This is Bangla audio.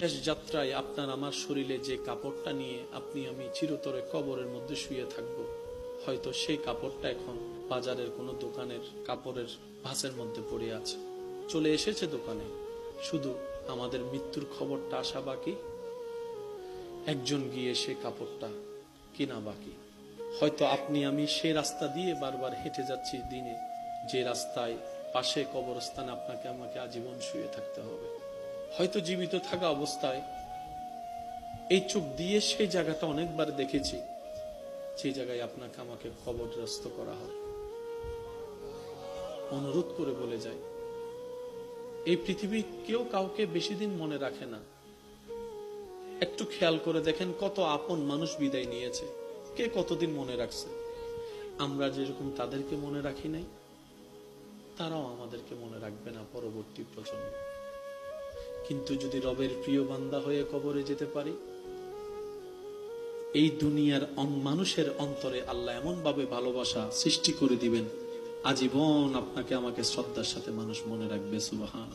শেষ যাত্রায় আপনার আমার শরীরে যে কাপড়টা নিয়ে আপনি আমি চিরতরে কবরের মধ্যে শুয়ে থাকব, হয়তো সেই কাপড়টা এখন বাজারের কোনো দোকানের কাপড়ের ভাসের মধ্যে পড়ে আছে। চলে এসেছে দোকানে। শুধু আমাদের মৃত্যুর খবরটা আসা বাকি? একজন গিয়ে সে কাপড়টা কিনা বাকি। হয়তো আপনি আমি সে রাস্তা দিয়ে বারবার হেঁটে যাচ্ছি দিনে। যে রাস্তায় পাশে কবরস্থানে আপনাকে আমাকে আজীবন শুয়ে থাকতে হবে। হয়তো জীবিত থাকা অবস্থায় এই চোখ দিয়ে সেই জায়গাটা অনেকবার দেখেছি যে জায়গায় আপনাকে আমাকে কবরগ্রস্ত করা হয়। অনুরোধ করে বলে যায় এই পৃথিবী কেউ কাউকে বেশি দিন মনে রাখে না। একটু খেয়াল করে দেখেন কত আপন মানুষ বিদায় নিয়েছে, কে কতদিন মনে রাখছে। আমরা যেরকম তাদেরকে মনে রাখি নাই, তারাও আমাদেরকে মনে রাখবে না পরবর্তী প্রজন্ম। কিন্তু যদি রবের প্রিয় বান্দা হয়ে কবরে যেতে পারি, এই দুনিয়ার মানুষের অন্তরে আল্লাহ এমন ভাবে ভালোবাসা সৃষ্টি করে দিবেন, আজীবন আপনাকে আমাকে শ্রদ্ধার সাথে মানুষ মনে রাখবে সুবাহান